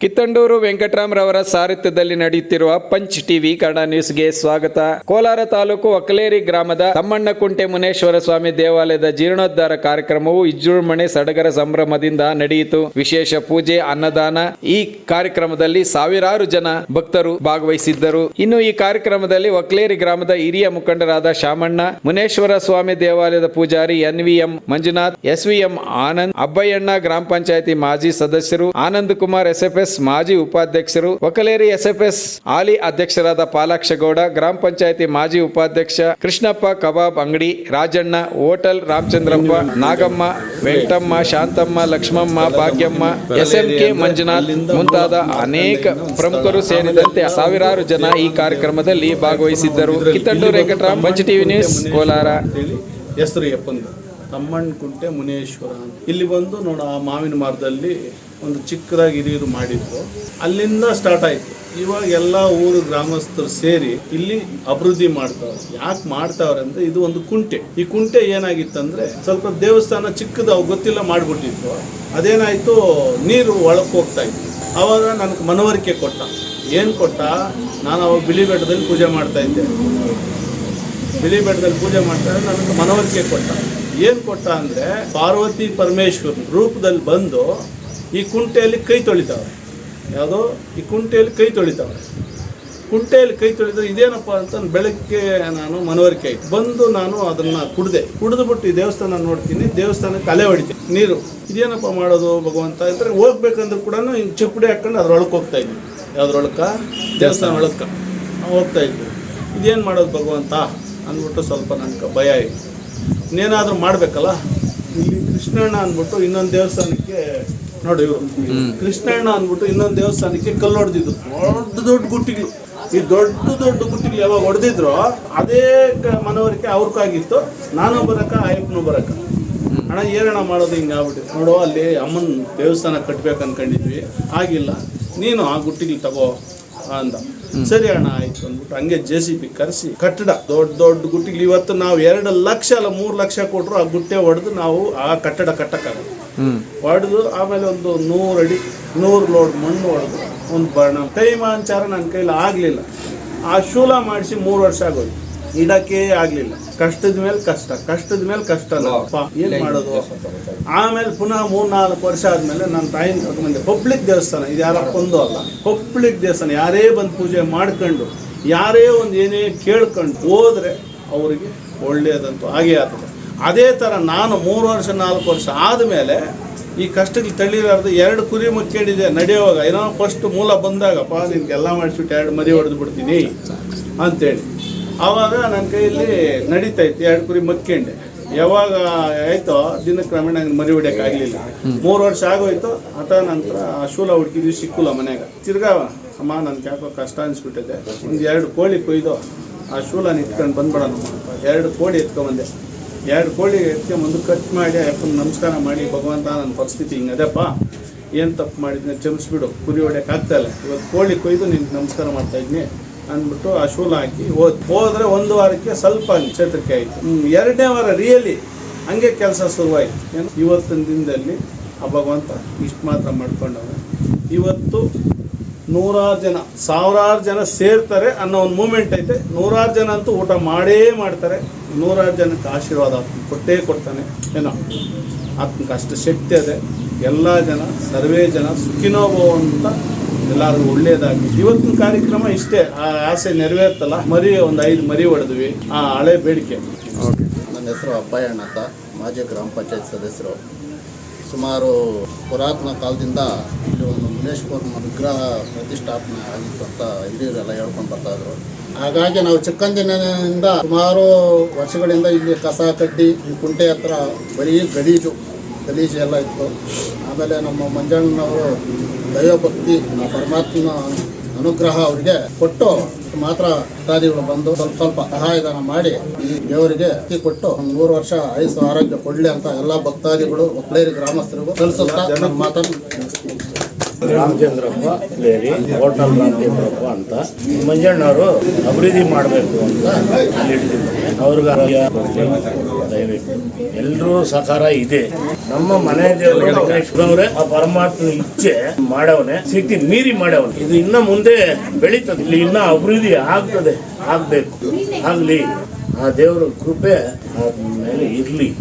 ಕಿತ್ತಂಡೂರು ವೆಂಕಟರಾಮ್ರವರ ಸಾರಥ್ಯದಲ್ಲಿ ನಡೆಯುತ್ತಿರುವ punch TV Kannada ನ್ಯೂಸ್ಗೆ ಸ್ವಾಗತ. ಕೋಲಾರ ತಾಲೂಕು ಒಕ್ಕಲೇರಿ ಗ್ರಾಮದ ತಮ್ಮಣ್ಣಕುಂಟೆ ಮುನೇಶ್ವರ ಸ್ವಾಮಿ ದೇವಾಲಯದ ಜೀರ್ಣೋದ್ಧಾರ ಕಾರ್ಯಕ್ರಮವು ವಿಜೃಂಭಣೆ ಸಡಗರ ಸಂಭ್ರಮದಿಂದ ನಡೆಯಿತು. ವಿಶೇಷ ಪೂಜೆ, ಅನ್ನದಾನ ಈ ಕಾರ್ಯಕ್ರಮದಲ್ಲಿ ಸಾವಿರಾರು ಜನ ಭಕ್ತರು ಭಾಗವಹಿಸಿದ್ದರು. ಇನ್ನು ಈ ಕಾರ್ಯಕ್ರಮದಲ್ಲಿ ಒಕ್ಕಲೇರಿ ಗ್ರಾಮದ ಹಿರಿಯ ಮುಖಂಡರಾದ ಶಾಮಣ್ಣ ಮುನೇಶ್ವರ ಸ್ವಾಮಿ ದೇವಾಲಯದ Poojary N V M Manjunath S V M Anand, Abbayyanna ಗ್ರಾಮ ಪಂಚಾಯತಿ ಮಾಜಿ ಸದಸ್ಯರು ಆನಂದ್ ಕುಮಾರ್, ಎಸ್ಎಫ್ಎಸ್ ಮಾಜಿ ಉಪಾಧ್ಯಕ್ಷರು ಒಕಲೇರಿ ಎಸ್ಎಫ್ಎಸ್ ಹಾಲಿ ಅಧ್ಯಕ್ಷರಾದ ಪಾಲಾಕ್ಷಗೌಡ ಗ್ರಾಮ ಪಂಚಾಯತಿ ಮಾಜಿ ಉಪಾಧ್ಯಕ್ಷ ಕೃಷ್ಣಪ್ಪ ಕಬಾಬ್ ಅಂಗಡಿ, ರಾಜಣ್ಣ ಹೋಟೆಲ್, ರಾಮಚಂದ್ರಪ್ಪ ನಾಗಮ್ಮ, ವೆಂಕಟಮ್ಮ, ಶಾಂತಮ್ಮ, ಲಕ್ಷ್ಮಮ್ಮ, ಭಾಗ್ಯಮ್ಮ, ಎಸ್ಎಂಕೆ ಮಂಜುನಾಥ್ ಮುಂತಾದ ಅನೇಕ ಪ್ರಮುಖರು ಸೇರಿದಂತೆ ಸಾವಿರಾರು ಜನ ಈ ಕಾರ್ಯಕ್ರಮದಲ್ಲಿ ಭಾಗವಹಿಸಿದ್ದರು. ಕಿತ್ತಂಡು ವೆಂಕಟರಾಮ್ ಮಂಚ್ ಟಿವಿ ನ್ಯೂಸ್, ಕೋಲಾರ. ಹೆಸರು ಎಪ್ಪಂದು. ತಮ್ಮಣ್ಣ ಕುಂಟೆ ಮುನೇಶ್ವರ ಇಲ್ಲಿ ಬಂದು ನೋಡ ಮಾವಿನ ಮರದಲ್ಲಿ ಒಂದು ಚಿಕ್ಕದಾಗಿ ಇದು ಮಾಡಿದ್ರು ಅಲ್ಲಿಂದ ಸ್ಟಾರ್ಟ್ ಆಯ್ತು. ಇವಾಗ ಎಲ್ಲ ಊರು ಗ್ರಾಮಸ್ಥರು ಸೇರಿ ಇಲ್ಲಿ ಅಭಿವೃದ್ಧಿ ಮಾಡ್ತಾವ್ರೆ. ಯಾಕೆ ಮಾಡ್ತಾವ್ರೆ ಅಂದ್ರೆ ಇದು ಒಂದು ಕುಂಟೆ. ಈ ಕುಂಟೆ ಏನಾಗಿತ್ತಂದ್ರೆ ಸ್ವಲ್ಪ ದೇವಸ್ಥಾನ ಚಿಕ್ಕದು ಗೊತ್ತಿಲ್ಲ ಮಾಡಿಬಿಟ್ಟಿತ್ತು. ಅದೇನಾಯ್ತು, ನೀರು ಒಳಕ್ಕೆ ಹೋಗ್ತಾ ಇತ್ತು. ಅವಾಗ ನನಗೆ ಮನವರಿಕೆ ಕೊಟ್ಟ. ಏನು ಕೊಟ್ಟ? ನಾನು ಅವಾಗ ಬಿಳಿ ಬೆಟ್ಟದಲ್ಲಿ ಪೂಜೆ ಮಾಡ್ತಾ ಇದ್ದೆ. ಬಿಳಿ ಬೆಟ್ಟದಲ್ಲಿ ಪೂಜೆ ಮಾಡ್ತಾರೆ ನನಗೆ ಮನವರಿಕೆ ಕೊಟ್ಟ. ಏನು ಕೊಟ್ಟ ಅಂದರೆ ಪಾರ್ವತಿ ಪರಮೇಶ್ವರ್ ರೂಪದಲ್ಲಿ ಬಂದು ಈ ಕುಂಟೆಯಲ್ಲಿ ಕೈ ತೊಳಿತಾವೆ ಯಾವುದೋ? ಈ ಕುಂಟೆಯಲ್ಲಿ ಕೈ ತೊಳಿತಾವೆ ಕುಂಟೆಯಲ್ಲಿ ಕೈ ತೊಳಿದ್ರೆ ಇದೇನಪ್ಪ ಅಂತ ಬೆಳಗ್ಗೆ ನಾನು ಮನವರಿಕೆ ಆಯಿತು. ಬಂದು ನಾನು ಅದನ್ನು ಕುಡಿದೆ. ಕುಡಿದ್ಬಿಟ್ಟು ಈ ದೇವಸ್ಥಾನ ನೋಡ್ತೀನಿ. ದೇವಸ್ಥಾನಕ್ಕೆ ಅಲೆ ಹೊಡಿತೀನಿ. ನೀರು. ಇದೇನಪ್ಪ ಮಾಡೋದು ಭಗವಂತ ಅಂದರೆ ಹೋಗ್ಬೇಕಂದ್ರೆ ಕೂಡ ಹಿಂಗೆ ಚಪ್ಪಡಿ ಹಾಕೊಂಡು ಅದ್ರೊಳಗೆ ಹೋಗ್ತಾ ಇದ್ವಿ. ಯಾವ್ದ್ರೊಳಕ? ದೇವಸ್ಥಾನ ಒಳಕ್ಕ ಹೋಗ್ತಾ ಇದ್ವಿ. ಇದೇನು ಮಾಡೋದು ಭಗವಂತ? ಅಂದ್ಬಿಟ್ಟು ಸ್ವಲ್ಪ ನನಗೆ ಭಯ ಆಯಿತು. ಇನ್ನೇನಾದರೂ ಮಾಡಬೇಕಲ್ಲ? ಇಲ್ಲಿ ಕೃಷ್ಣಣ್ಣ ಅಂದ್ಬಿಟ್ಟು ಇನ್ನೊಂದು ದೇವಸ್ಥಾನಕ್ಕೆ ನೋಡಿ ಇವರು. ಕೃಷ್ಣಣ್ಣ ಅಂದ್ಬಿಟ್ಟು ಇನ್ನೊಂದು ದೇವಸ್ಥಾನಕ್ಕೆ ಕಲ್ಲು ಹೊಡೆದಿದ್ರು ದೊಡ್ಡ ದೊಡ್ಡ ಗುಟ್ಟಿಗಳು. ಈ ದೊಡ್ಡ ದೊಡ್ಡ ಗುಟ್ಟಿಗಳು ಯಾವಾಗ ಹೊಡೆದಿದ್ರು ಅದೇ ಮನವರಿಕೆ ಅವ್ರಿಗಾಗಿತ್ತು ನಾನು ಬರಕ, ಅಯ್ಯಪ್ಪನು ಬರಕ. ಅಣ್ಣ ಏನಣ್ಣ ಮಾಡೋದು ಹಿಂಗೆ ಆಗ್ಬಿಟ್ಟು ನೋಡು, ಅಲ್ಲಿ ಅಮ್ಮನ ದೇವಸ್ಥಾನ ಕಟ್ಬೇಕು ಅನ್ಕೊಂಡಿದ್ವಿ. ಆಗಿಲ್ಲ. ನೀನು ಆ ಗುಟ್ಟಿಗಳು ತಗೋ. ಅಂದ ಸರಿ ಅಣ್ಣ ಆಯ್ತು ಅಂದ್ಬಿಟ್ಟು ಹಂಗೆ ಜೆ ಸಿ ಬಿ ಕರೆಸಿ ಕಟ್ಟಡ. ದೊಡ್ಡ ದೊಡ್ಡ ಗುಟ್ಟಿಗೆ ಇವತ್ತು ನಾವು ಎರಡು ಲಕ್ಷ ಅಲ್ಲ ಮೂರು ಲಕ್ಷ ಕೊಟ್ಟರು ಆ ಗುಟ್ಟೆ ಹೊಡೆದು ನಾವು ಆ ಕಟ್ಟಡ ಕಟ್ಟಕ್ಕಾಗಲ್ಲ. ಹೊಡೆದು ಆಮೇಲೆ ಒಂದು ನೂರು ಅಡಿ ನೂರು ಲೋಡ್ ಮಣ್ಣು ಹೊಡೆದು ಒಂದು ಬಣ್ಣ ಕೈಮಾಂಚಾರ ನನ್ನ ಕೈಲಿ ಆಗಲಿಲ್ಲ. ಆ ಶೂಲ ಮಾಡಿಸಿ ಮೂರು ವರ್ಷ ಆಗೋಯ್ತು. ಇಡಕ್ಕೆ ಆಗಲಿಲ್ಲ. ಕಷ್ಟದ ಮೇಲೆ ಕಷ್ಟ ಕಷ್ಟದ ಮೇಲೆ ಕಷ್ಟ ಅಲ್ಲಪ್ಪ ಏನು ಮಾಡೋದು? ಆಮೇಲೆ ಪುನಃ ಮೂರ್ ನಾಲ್ಕು ವರ್ಷ ಆದಮೇಲೆ ನನ್ನ ತಾಯಿನ ಕರ್ಕೊಂಡೆ ಪಬ್ಲಿಕ್ ದೇವಸ್ಥಾನ ಇದು ಯಾರಪ್ಪ ಒಂದು ಅಲ್ಲ. ಪಬ್ಲಿಕ್ ದೇವಸ್ಥಾನ ಯಾರೇ ಬಂದು ಪೂಜೆ ಮಾಡ್ಕೊಂಡು ಯಾರೇ ಒಂದು ಏನೇ ಕೇಳ್ಕೊಂಡು ಹೋದ್ರೆ ಅವರಿಗೆ ಒಳ್ಳೆಯದಂತೂ ಹಾಗೇ ಆಗ್ತದೆ. ಅದೇ ಥರ ನಾನು ಮೂರು ವರ್ಷ ನಾಲ್ಕು ವರ್ಷ ಆದಮೇಲೆ ಈ ಕಷ್ಟಕ್ಕೆ ತಳ್ಳಿಲಾರ್ದು ಎರಡು ಕುರಿ ಮುಕ್ಕೇಳಿದೆ ನಡೆಯುವಾಗ. ಏನೋ ಫಸ್ಟ್ ಮೂಲ ಬಂದಾಗ ಬಂದಾಗಪ್ಪ ನಿನ್ಗೆಲ್ಲ ಮಾಡಿಸ್ಬಿಟ್ಟು ಎರಡು ಮರಿ ಹೊಡೆದು ಬಿಡ್ತೀನಿ ಅಂತೇಳಿ. ಆವಾಗ ನನ್ನ ಕೈಯಲ್ಲಿ ನಡೀತಾ ಇತ್ತು ಎರಡು ಕುರಿ ಮತ್ಕೊಂಡೆ. ಯಾವಾಗ ಆಯ್ತೋ ದಿನ ಕ್ರಮೇಣ ನಂಗೆ ಮರಿ ಹೊಡ್ಯಕ್ಕೆ ಆಗಲಿಲ್ಲ. ಮೂರು ವರ್ಷ ಆಗೋಯ್ತು ಆತ ನಂತರ ಆ ಶೂಲ ಹುಡುಕಿದ್ವಿ ಸಿಕ್ಕಿಲ್ಲ ಮನ್ಯಾಗ. ತಿರ್ಗಾ ಅಮ್ಮ ನನ್ಗೆ ಯಾಕೋ ಕಷ್ಟ ಅನಿಸ್ಬಿಟ್ಟಿದೆ. ಒಂದು ಎರಡು ಕೋಳಿ ಕೊಯ್ದು ಆ ಶೂಲನ ಇಟ್ಕೊಂಡು ಬಂದ್ಬಿಡೋಣಮ್ಮ ಅಂತ ಎರಡು ಕೋಳಿ ಎತ್ಕೊಂಬಂದೆ. ಎರಡು ಕೋಳಿ ಎತ್ಕೊಂಬಂದು ಕಟ್ ಮಾಡಿ ಅಪ್ಪನ ನಮಸ್ಕಾರ ಮಾಡಿ ಭಗವಂತ ನನ್ನ ಪರಿಸ್ಥಿತಿ ಹಿಂಗದಪ್ಪ ಏನು ತಪ್ಪು ಮಾಡಿದ್ನ ಕ್ಷಮಿಸ್ಬಿಡು ಕುರಿ ಹೊಡ್ಯಕ್ಕೆ ಆಗ್ತಾ ಇಲ್ಲ. ಇವತ್ತು ಕೋಳಿ ಕೊಯ್ದು ನಿನ್ಗೆ ನಮಸ್ಕಾರ ಮಾಡ್ತಾ ಇದ್ನಿ. ಅಂದ್ಬಿಟ್ಟು ಆ ಶೂಲ ಹಾಕಿ ಹೋದ್ ಹೋದ್ರೆ ಒಂದು ವಾರಕ್ಕೆ ಸ್ವಲ್ಪ ಚೇತರಿಕೆ ಆಯಿತು. ಎರಡನೇ ವಾರ ರಿಯಲಿ ಹಂಗೆ ಕೆಲಸ ಶುರುವಾಯಿತು. ಏನು? ಇವತ್ತಿನ ದಿನದಲ್ಲಿ ಆ ಭಗವಂತ ಇಷ್ಟು ಮಾತ್ರ ಮಾಡ್ಕೊಂಡವ ಇವತ್ತು ನೂರಾರು ಜನ, ಸಾವಿರಾರು ಜನ ಸೇರ್ತಾರೆ ಅನ್ನೋ ಒಂದು ಮೂಮೆಂಟ್ ಐತೆ. ನೂರಾರು ಜನ ಅಂತೂ ಊಟ ಮಾಡೇ ಮಾಡ್ತಾರೆ. ನೂರಾರು ಜನಕ್ಕೆ ಆಶೀರ್ವಾದ ಆತ್ಮ ಕೊಟ್ಟೇ ಕೊಡ್ತಾನೆ. ಏನೋ? ಆತ್ಮಕ್ಕೆ ಅಷ್ಟು ಶಕ್ತಿ ಅದೇ. ಎಲ್ಲ ಜನ, ಸರ್ವೇ ಜನ ಸುಖಿನೋಭವ ಅಂತ ಎಲ್ಲರಿಗೂ ಒಳ್ಳೆಯದಾಗಿ ಇವತ್ತಿನ ಕಾರ್ಯಕ್ರಮ ಇಷ್ಟೇ. ಆ ಆಸೆ ನೆರವೇರ್ತಲ್ಲ. ಮರಿ ಒಂದು ಐದು ಮರಿ ಹೊಡೆದ್ವಿ ಆ ಹಳೆ ಬೇಡಿಕೆ. ನನ್ನ ಹೆಸರು ಅಬ್ಬಯ್ಯಣ್ಣ ಅಂತ. ಮಾಜಿ ಗ್ರಾಮ ಪಂಚಾಯತ್ ಸದಸ್ಯರು. ಸುಮಾರು ಪುರಾತನ ಕಾಲದಿಂದ ಇಲ್ಲಿ ಒಂದು ಮುನೇಶ್ವರನ ವಿಗ್ರಹ ಪ್ರತಿಷ್ಠಾಪನೆ ಆಗಿತ್ತು ಅಂತ ಹಿರಿಯರೆಲ್ಲ ಹೇಳ್ಕೊಂಡು ಬರ್ತಾ ಇದ್ರು. ಹಾಗಾಗಿ ನಾವು ಚಿಕ್ಕಂದಿನಿಂದ ಸುಮಾರು ವರ್ಷಗಳಿಂದ ಇಲ್ಲಿ ಕಸ ಕಡ್ಡಿ ಈ ಕುಂಟೆ ಹತ್ರ ಬರೀ ಗಲೀಜು ಗಲೀಜು ಎಲ್ಲ ಇತ್ತು ಆಮೇಲೆ ನಮ್ಮ ಮಂಜಣ್ಣನವರು ದೈವಭಕ್ತಿ ಆ ಪರಮಾತ್ಮನ ಅನುಗ್ರಹ ಅವರಿಗೆ ಕೊಟ್ಟು ಮಾತ್ರ ಭಕ್ತಾದಿಗಳು ಬಂದು ಸ್ವಲ್ಪ ಸ್ವಲ್ಪ ಸಹಾಯಧನ ಮಾಡಿ ಈ ದೇವರಿಗೆ ಅಕ್ಕಿ ಕೊಟ್ಟು ಒಂದು ಮೂರು ವರ್ಷ ಆಯುಸ್ ಆರೋಗ್ಯ ಕೊಡ್ಲಿ ಅಂತ ಎಲ್ಲ ಭಕ್ತಾದಿಗಳು ಒಕ್ಕಲೇರಿ ಗ್ರಾಮಸ್ಥರಿಗೂ ನನ್ನ ಮಾತನ್ನು. ರಾಮಚಂದ್ರಪ್ಪ ಬೇರಿ ಹೋಟೆಲ್ ರಾಮಚಂದ್ರಪ್ಪ ಅಂತ ಮಂಜಣ್ಣವರು ಅಭಿವೃದ್ಧಿ ಮಾಡಬೇಕು ಅಂತ ಅಲ್ಲಿ ಹಿಡಿದಿದ್ದಾರೆ ಅವ್ರಿಗೆ ದಯವಿಟ್ಟು. ಎಲ್ಲರೂ ಸಹಕಾರ ಇದೆ. ನಮ್ಮ ಮನೆ ದೇವರೇ ಆ ಪರಮಾತ್ಮ ಇಚ್ಛೆ ಮಾಡವನೆ, ಸ್ಥಿತಿ ಮೀರಿ ಮಾಡವನೆ. ಇದು ಇನ್ನ ಮುಂದೆ ಬೆಳೀತದೆ. ಇಲ್ಲಿ ಇನ್ನ ಅಭಿವೃದ್ಧಿ ಆಗ್ತದೆ. ಆಗ್ಬೇಕು. ಆಗ್ಲಿ. ಆ ದೇವರ ಕೃಪೆ ಮೇಲೆ ಇರ್ಲಿ.